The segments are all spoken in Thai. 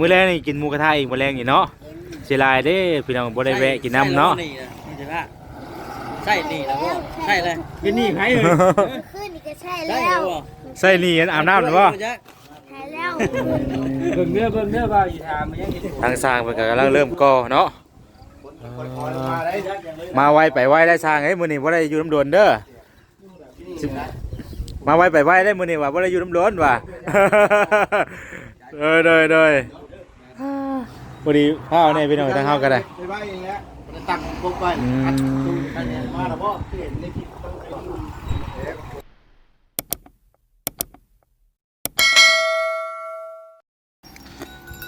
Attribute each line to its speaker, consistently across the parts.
Speaker 1: มื้อแรกนี่กินหมูกระทะอีกมื้อแรงนี่เนาะเสียดายเด้พี่น้องบ่ได้แวะกินน้ำเนาะ
Speaker 2: ใช่นี่แล้วบ่ใช่เลย
Speaker 3: เป็นนี่ไผเอ้ย
Speaker 4: ขึ้นนี่ก็ใช่
Speaker 2: ใช่
Speaker 4: แล้
Speaker 2: แล้ววบ่
Speaker 1: ใส่นี่อันอาบน้ำหรือบ่
Speaker 4: ใช่แล้ว
Speaker 3: เบิ่งเนื้อเบิ่งเนื้อว่าอยู่ถามมันยังเห็น
Speaker 1: ทางสร้างเพิ่นก็กำลังเริ่มก่อเนาะมาไวไปไวได้สร้างเอ้ยมื้อนี้บ่ได้อยู่น้ำโดนเด้อสิมาไวไปไวได้มื้อนี้ว่าบ่ได้อยู่น้ำโดนว่ะเด้อเด้ อเด้อบ่ดีพาเอาแน่พี่น้องทางเฮาก็ได้
Speaker 2: ไปไว้เองแล้วตั้งปุ๊บไว้
Speaker 1: อืม
Speaker 2: อันนี้มาแล้วบ่เห็นในคลิป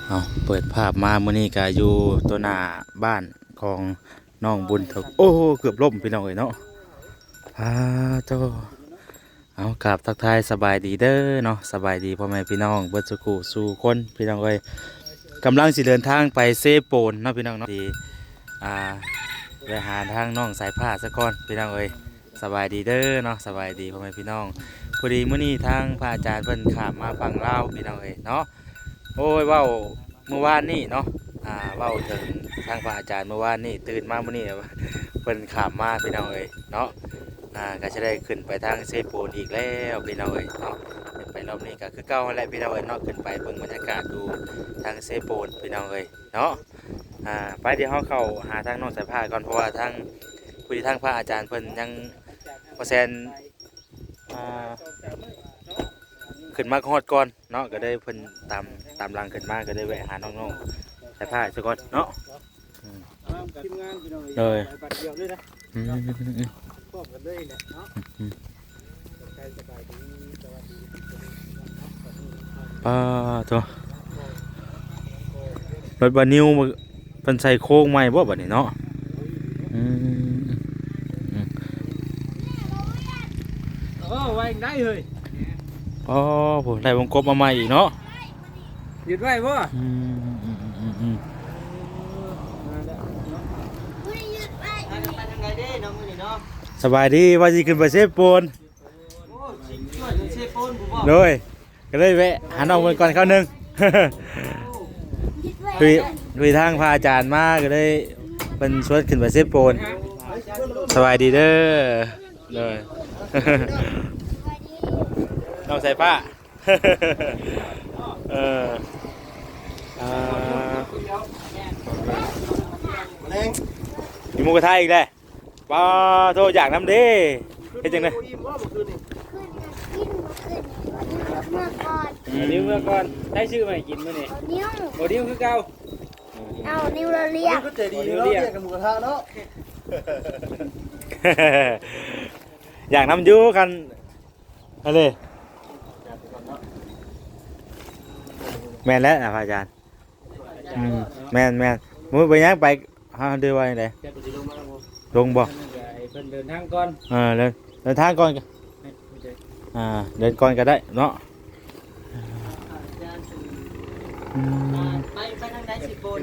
Speaker 1: เอาเปิดภาพมามื้อนี้ก็อยู่ตัวหน้าบ้านของน้องบุญเถกโอ้โหเกือบล่มพี่น้องเอ้ยเนาะอ่าโตเอากราบทักทายสบายดีเด้อเนาะสบายดีพ่อแม่พี่น้องเบิดสุขุสู่คนพี่น้องเอ้ย กำลังสิเดินทางไปเซโปนเนาะพี่น้องเนาะที่อ่าไปหาทางน้องสายผ้าซะก่อนพี่น้องเอ้ยสบายดีเด้อเนาะสบายดีพ่อแม่พี่น้องพอดีมื้อนี้ทางพระอาจารย์เพิ่นขามมาฝั่งลาวพี่น้องเอ้ยเนาะโอ้ยเว้าเมื่อวานนี่เนาะอ่าเว้าถึงทางพระอาจารย์เมื่อวานนี่ตื่นมาเมื่อนี้เพิ่นขามมาพี่น้องเอ้ยเนาะอ่าก็จะได้ขึ้นไปทางเซโปนอีกแล้วพี่น้องเอ้ยเนาะ ไปรอบนี้ก็คือเก่าหั่นแหละพี่น้องเอ้ยเนาะขึ้นไปเบิ่งบรรยากาศดูทางเซโปนพี่น้องเอ้ยเนาะอ่าไปเดี๋ยวเฮาเข้าหาทางน้องสายผ้าก่อนเพราะว่าทางผู้ที่ทางพระอาจารย์เพิ่นยังบ่แซนอ่าขึ้นมาฮอดก่อนเนาะก็ได้เพิ่นตามตามหลังขึ้นมาก็ได้แวะหาน้องๆสายผ้าซะก่อนเนาะ
Speaker 3: ทีมงานพี่น้อง
Speaker 1: เลย
Speaker 3: บัดเดียวเลยนะ
Speaker 1: อืม
Speaker 3: พบกันเลยแหละเนาะใครสบายดีสวัสดี
Speaker 1: ป้าตัวรถบานิวมันเพิ่นใส่โค้งใหม่บ่บัดนี้เนาะอืม
Speaker 3: โอ้ไว้ได้เฮ้ย
Speaker 1: อ๋อผมได้วงกบมาใหม่อีกเนาะ
Speaker 3: หยุดไว้บ่
Speaker 1: อืมอืมอืมอืม
Speaker 3: มาแล้วเนาะ
Speaker 4: ไม่ยืดไป
Speaker 2: ไปทางไหนเด้น้องมื้อนี้เนาะ
Speaker 1: สบายดีว่าสิขึ้นไปเซฟโปน
Speaker 2: โอ้สิช่วยเซฟโฟนผู้บ่
Speaker 1: เลย ก็เลยแวะหาน้องเพิ่นก่อนเข้าวหนึง
Speaker 4: ยืดไป
Speaker 1: คุยคุยทางพระอาจารย์มาก็เลยเป็นชวนขึ้นไปเซฟโปนสบายดีเด้อเลยน้องใส่ผ้าเอออ่า
Speaker 2: เล้ง
Speaker 1: มีหมูกระทะอีกแล้วป้าโทษอยากน้ำเด้เฮ็ดจังได๋
Speaker 2: อิ่มบ่เมื่อคืนนี่
Speaker 4: ขึ้นมากินมาขึ้น เมื่อก่อน
Speaker 3: เอานิ้วเมื่อก่อนได้ชื่อใหม่กินมื้อนี้
Speaker 4: เอานิ้ว
Speaker 3: โอ้นิ้วคือเก่า
Speaker 4: เอานิ้วเราเรียก
Speaker 2: ก็ใจดีเนาะเรียกกันหมูกระทะเนาะ
Speaker 1: อยากน้ำอยูกันอะไรแม่นแล้วนะพระอาจารย์อืมแม่นแม่นมือไปยังไปฮะเดือว่าจังได
Speaker 3: แกไปสิลงมาแล้วบ่
Speaker 1: ลงบ่
Speaker 3: ให้เพิ่นเดินทางก่อน
Speaker 1: เออเดินเดินทางก่อนก็
Speaker 3: ให้ผู้ใด
Speaker 1: อ่าเดินก่อนก็ได้เนาะอืม
Speaker 2: ไปไปทางใดสิโบน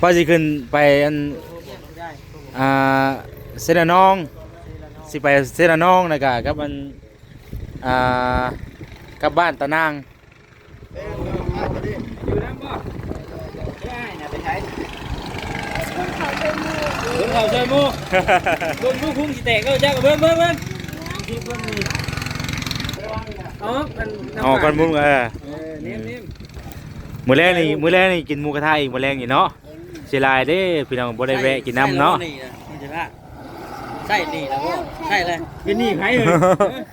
Speaker 1: พอสิขึ้นไปอันอ่าเซนานองสิไปเซนานองนะกะกับมันอ่ากับบ้านตะนาง
Speaker 4: เขาเป็นมือ
Speaker 3: เบิ่งเขาใช้หมู่เบิ่งลูกคุ้งสิแตกเอาจักเบิ่งเบิ่งเบิ่งที่เพิ่นนี่อ๋อมัน
Speaker 1: อ๋อก่อนมุ้งเออ
Speaker 3: เนิ่ม
Speaker 1: มื้อแรกนี่มื้อแรกนี่กินหมูกระทะอีกมื้อแรกนี่เนาะเสียดายเด้พี่น้องบ่ได้แวะกินน้ำเนาะ
Speaker 2: ใช่นี่แล้วบ่ใช่เลย
Speaker 3: ๆเป็นนี่ไผเอ้ย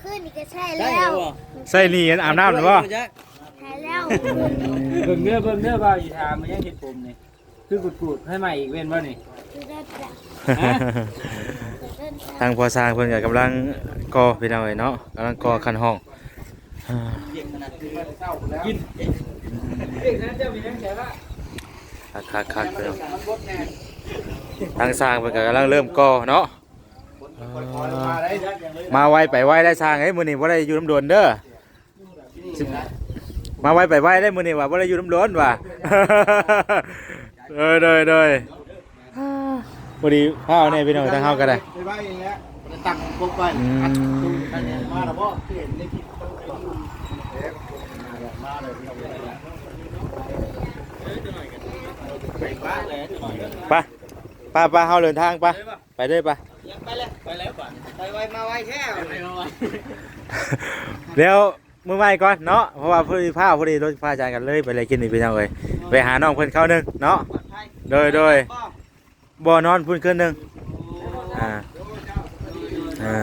Speaker 4: ขึ้นนี่ก็ใช่
Speaker 2: ใช่
Speaker 4: แล้ว
Speaker 2: บ่
Speaker 1: ใส่นี่อาบน้ำหรือบ่
Speaker 4: ใช่แล้ว
Speaker 3: เบิ่งเนื้อเบิ่งเนื้อว่าอยู่ถามมันยังเห็นผมนี่คือกูดๆให้ใหม่อีกเว้นบ่นี่
Speaker 4: ยืดได้ปะ
Speaker 3: ฮะ
Speaker 4: เดิน
Speaker 1: ทางพอสร้างเพิ่นก็กำลังก่อพี่น้องเอ้ยเนาะกำลังก่อคันห้องอ่า
Speaker 3: กินเด็กนั้นเจ้ามีนังแฉว่า
Speaker 1: คักคักๆๆพี่น้องทางสร้างเพิ่นก็กำลังเริ่มก่อเนาะอ่ามาไวไปไวได้สร้างเอ้ยมื้อนี้บ่ได้อยู่น้ำโดนเด้อสิมาไวไปไวได้มื้อนี้ว่าบ่ได้อยู่น้ำโดนว่ะเด้อเด้อเด้อพอดีพาเอาแน่พี่น้องทางเฮาก็ได้
Speaker 2: ไปไว้เองแล้วตั้งปุ๊บไว้
Speaker 1: อืม
Speaker 2: อันนี้มาแล้วบ่เห็นในคลิป
Speaker 1: ไปไปไปเฮาเดินทางไปไปเด้อไป
Speaker 2: ไปเลยไปแล้วก่อนไปไวมาไวแท้ไปมาไว
Speaker 1: เดี๋ยวมือใหม่ก่อนเนาะเพราะว่าพอดีผ้าพอดีรถผ้าจานกันเลยไปเลยกินนี่ไปยังเลยไปหาน้องเพิ่นเข้าหนึงเนาะโดยโดยบ่นอนพุ่นคืนหนึงอ่า อ่า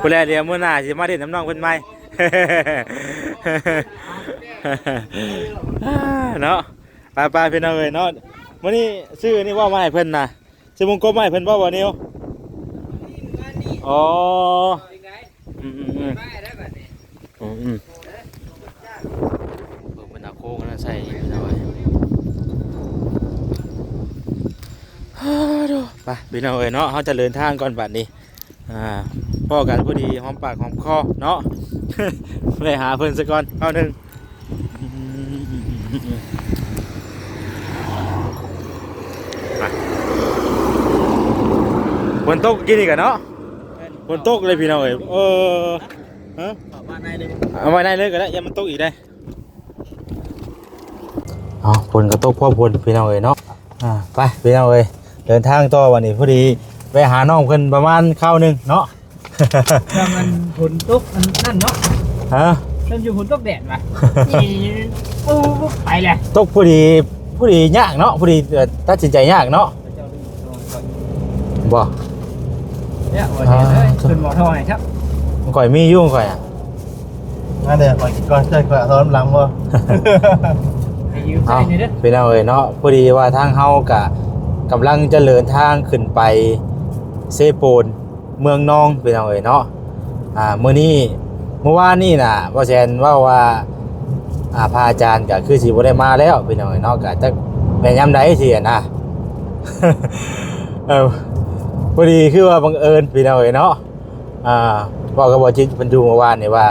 Speaker 1: ผู้แลเดี๋ยวมื้อหน้าสิมาเด่นน้ำน้องเพิ่นใหม่เนาะไปไปพี่น้องเอ้ยเนาะมื้อนี้ซื้อนี่ว่ามาให้เพิ่นน่ะซื้อมงกบมาให้เพิ่นบ่บ่นิวอ๋ออืมอืมอืมอืมอืมเปิดเป็นอาโค้งแล้วใส่อยู่นะเว้ ไปพี่น้องเอ้ยเนาะเขาจะเดินทางก่อนบัดนี้ อ่าพ่อกันพอดีหอมปากหอมคอเนาะไปหาเพิ่นซะก่อนเอาหนึ่งฝนตกกินอีกอะเนาะฝนตกเลยพี่น้องเอ้ยเออฮะ
Speaker 2: บ้านนายเลย
Speaker 1: เอาไว้ได้เลยก็ได้ยังมันตกอีกได้เอาฝนก็ตกพ่อฝนพี่น้องเอ้ยเนาะอ่าไปพี่น้องเอ้ยเดินทางต่อวันนี้พอดี ไปหาน้องเพิ่นประมาณข้าวหนึงเนาะ
Speaker 3: ถ้ามันฝนตกมันนั่นเนาะ
Speaker 1: ฮะ
Speaker 3: มันอยู่ฝนตกแดดว่ะนี่ปูไปเลย
Speaker 1: ตกพอดีพอดียากเนาะพอดีเอ่อตัดสินใจยากเนาะบ่
Speaker 3: เนี่ยโอเคเลยขึ้นหมอทองไหนครับ
Speaker 1: มันก่อยมียุ่งก่อยอะ
Speaker 5: งั้นเดี๋ยวก่อนก่อนจะก่อนตอนหลังว่า
Speaker 3: ไปยืมใจ
Speaker 1: เอา
Speaker 3: นี่เด้อ
Speaker 1: พี่น้องเอ้ยเนาะพอดีว่าทางเฮากะกำลังจะเดินทางขึ้นไป เซโปนเมืองนองพี่น้องเอ้ยเนาะอ่าเมื้อนี้เมื่อวานนี่นะพ่อแซนว่าว่าอ่าพระอาจารย์ก็คือสิบ่ได้มาแล้วพี่น้องเนาะก็จักแม่นยามใดสิอะนะเออพอดีคือว่าบังเอิญพี่น้องเนาะอ่าพ่อก็บอกจิตเพิ่นดูเมื่อวานนี่ว่า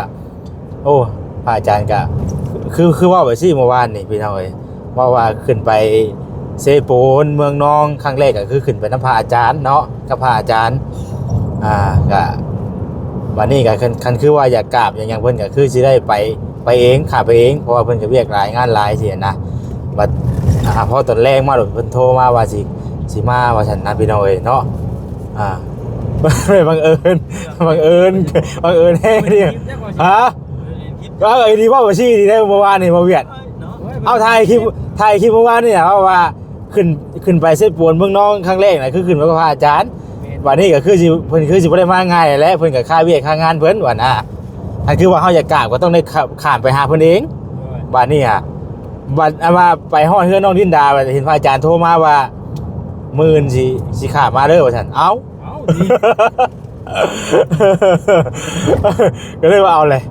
Speaker 1: โอ้พระอาจารย์ก็คือคือว่าไปสิเมื่อวานนี่พี่น้องเอ้ยว่าว่าขึ้นไป เซโปนเมืองนองครั้งแรกก็คือขึ้นไปน้ำพระอาจารย์เนาะกับพระอาจารย์อ่าก็วันนี้ก็คันคันคือว่าอยากกราบอย่างอย่างเพิ่นก็คือสิได้ไปไปเองขาไปเองเพราะว่าเพิ่นก็เรียกหลายงานหลายสินะบัดอ่าพอตอนแรกมาโดดเพิ่นโทรมาว่าสิสิมาว่าฉันนัดพี่น้องเอ้ยเนาะอ่าไม่บังเอิญบังเอิญบังเอิญแท้เนี่ยฮะว่าไอ้ดีว่าบ่ชี้ดีได้เมื่อวานนี่มาเวียดเอาถ่ายคลิปถ่ายคลิปเมื่อวานนี่นะว่าว่า ขึ้นขึ้นไปเส้นปวนเมืองน้องครั้งแรกน่ะคือขึ้นไปกับพระอาจารย์วันนี้ก็คือสิเพิ่นคือสิบ่ได้มาง่ายแหล้วเพิ่นก็ค่าเวียกค่างานเพิ่นว่าน่ะอันคือว่าเฮาอยากกราบก็ต้องได้ขับข้ามไปหาเพิ่นเองบัดนี้อะบัดเอามาไปฮอดเฮือนน้องดินดาบัดเห็นพระอาจารย์โทรมาว่ามื้อนสิสิข้ามมาเด้อว่าซั่นเอ้า
Speaker 3: เอาดี
Speaker 1: ก็เลยว่าเอาเลย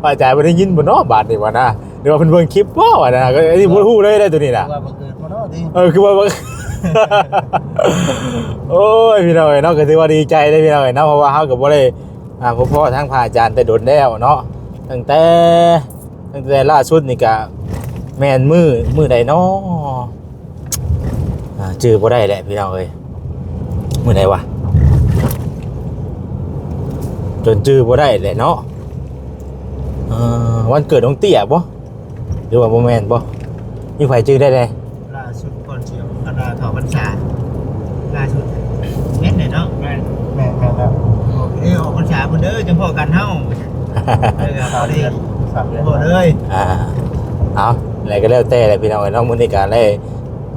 Speaker 1: พระอาจารย์บ่ได้ยินบ่เนาะบาดนี้ว่านะเดี๋ยวว่าเพิ่นเบิ่งคลิปบ่ว่านะก็ไอ้นี่บ่ฮู้เลยได้ตัวนี้น่ะ
Speaker 5: ว่าบังเอิญมาเนาะดิ
Speaker 1: เออคือว่า โอ้ยพี่น้องเอ้ยเนาะก็ถือว่าดีใจได้พี่น้องเอ้ยเนาะเพราะว่าเฮาก็บ่ได้อ่าพ่อพ่อทั้งพระอาจารย์แต่โดนแล้วเนาะตั้งแต่ตั้งแต่ล่าสุดนี่ก็แม่นมือมือใดเนาะอ่าจื้อบ่ได้แหละพี่น้องเอ้ยมือใดวะจนจื้อบ่ได้แหละเนาะอ่าวันเกิดน้องเตี้ยบ่ หรือว่าบ่แม่นบ่มีไผจื้อได้เลย
Speaker 5: ล่าสุดก่อนเชียวอันดาถอพรรษาล่าสุดเม็ดไหนเนาะ
Speaker 3: แม่น
Speaker 5: แม่แม่แล้วเอ้ยออกพรรษาคนเด้อจังพอกันเฮาเออพอดีพอเลย
Speaker 1: อ่าเอาอะไรก็แล้วแต่เลยพี่น้องเอ้ยเน้องมุนิการได้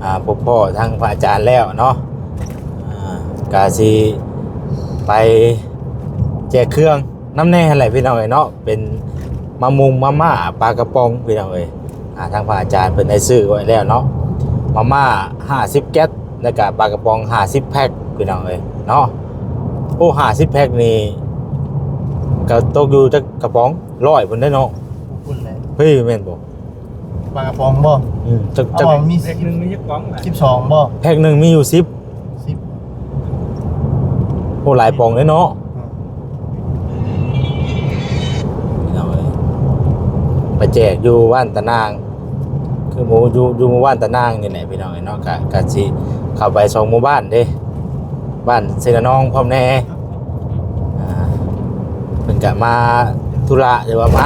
Speaker 1: อ่าพบพ่อทั้งพระอาจารย์แล้วเนาะอ่ากาซีไปแจกเครื่องน้ำแน่อะไรพี่น้องเอ้ยเนาะเป็นมะมุงมาม่าปลากระป๋องพี่น้องเอ้ยอ่า ทางพระอาจารย์เป็นได้ซื้อไว้แล้วเนาะมาม่าห้าสิบแก๊สแล้วก็ปลากระป๋องห้าสิบแพ็คพี่น้องเอ้ยเนาะโอ้ห้าสิบแพ็คนี่ก็ตกอยู่จักกระป๋องร้อยบนได้เนาะ
Speaker 5: คุณเลย
Speaker 1: เฮ้ยแม่นบ่
Speaker 5: ปลากระป๋องบ่
Speaker 1: อืมจักจัก
Speaker 5: อ๋อมี
Speaker 3: เด็กหนึ่งมียักษ์ป้องอะ
Speaker 5: สิบสองบ่
Speaker 1: แพ็คหนึ่งมีอยู่สิบ
Speaker 5: สิบ
Speaker 1: โอ้หลายปองเลยเนาะเอาเลยไปแจกอยู่ว่านตะนาง คือหมู่อยู่อยู่หมู่บ้านตะนางนี่แหละพี่น้องเนาะกะกะสิเข้าไปสองหมู่บ้านเด้บ้านเซนาน้องพร้อมแน่อ่าเพิ่นกะมาธุระหรือว่ามา